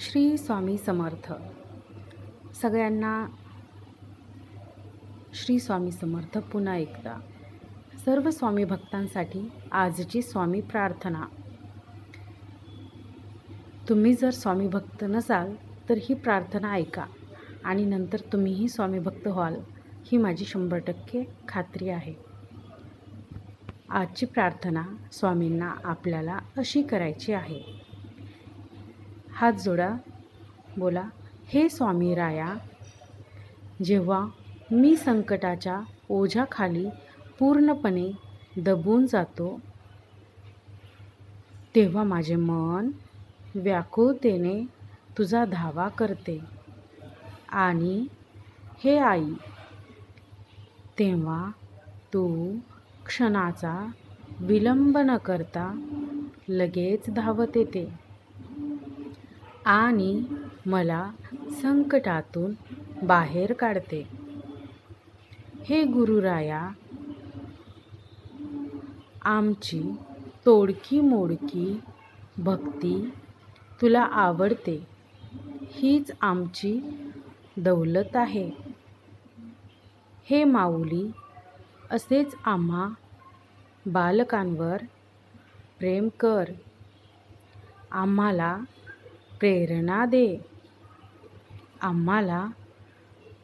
श्री स्वामी समर्थ. सगळ्यांना श्री स्वामी समर्थ पुन्हा एकदा. सर्व स्वामी भक्तांसाठी आजची स्वामी प्रार्थना. तुम्ही जर स्वामी भक्त नसाल तर ही प्रार्थना ऐका आणि नंतर तुम्हीही स्वामी भक्त व्हाल ही माझी शंभर टक्के खात्री आहे. आजची प्रार्थना स्वामींना आपल्याला अशी करायची आहे. हात जोडा. बोला हे स्वामी राया जेव्हा मी संकटाच्या ओझ्याखाली पूर्णपणे दबून जातो तेव्हा माझे मन व्याकुळतेने तुझा धावा करते. आणि हे आई तेव्हा तू क्षणाचा विलंब न करता लगेच धावत येते. आणि मला संकटातून बाहेर काढते. हे गुरुराया आमची तोडकी मोडकी भक्ती तुला आवडते हीच आमची दौलत आहे. हे माऊली असेच आम्हा बालकांवर प्रेम कर. आम्हाला प्रेरणा दे. आम्हाला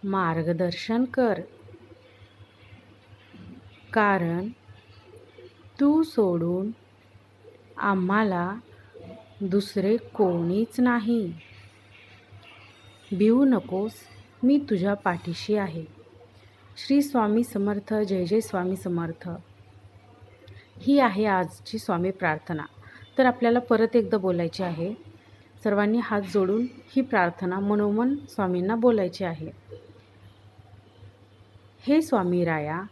मार्गदर्शन कर. कारण तू सोडून आम्हाला दुसरे कोणीच नाही. भिवू नकोस मी तुझ्या पाठीशी आहे. श्री स्वामी समर्थ जय जय स्वामी समर्थ. ही आहे आजची स्वामी प्रार्थना. तर आपल्याला परत एकदा बोलायची आहे. सर्वांनी हात जोडून ही प्रार्थना मनोमन स्वामींना बोलायची आहे. हे स्वामी राया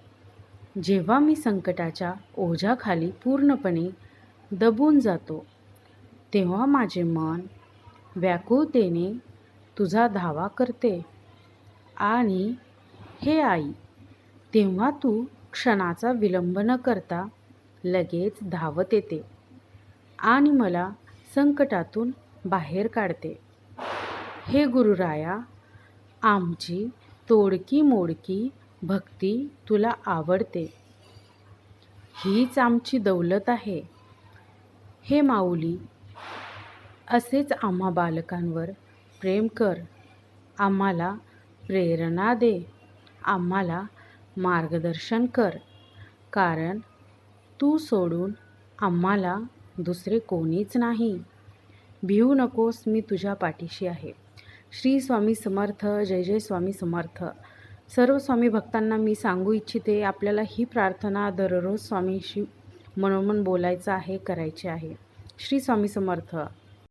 जेव्हा मी संकटाच्या ओझ्याखाली पूर्णपणे दबून जातो तेव्हा माझे मन व्याकुळतेने तुझा धावा करते. आणि हे आई तेव्हा तू क्षणाचा विलंब न करता लगेच धावत येते आणि मला संकटातून बाहेर काढते. हे गुरुराया आमची तोडकी मोडकी भक्ती तुला आवडते. हीच आमची दौलत आहे. हे माऊली असेच आम्हा बालकांवर प्रेम कर. आम्हाला प्रेरणा दे. आम्हाला मार्गदर्शन कर. कारण तू सोडून आम्हाला दुसरे कोणीच नाही. भिवू नकोस मी तुझ्या पाठीशी आहे. श्री स्वामी समर्थ जय जय स्वामी समर्थ. सर्व स्वामी भक्तांना मी सांगू इच्छिते आपल्याला ही प्रार्थना दररोज स्वामींशी मनोमन बोलायचं आहे करायची आहे. श्री स्वामी समर्थ.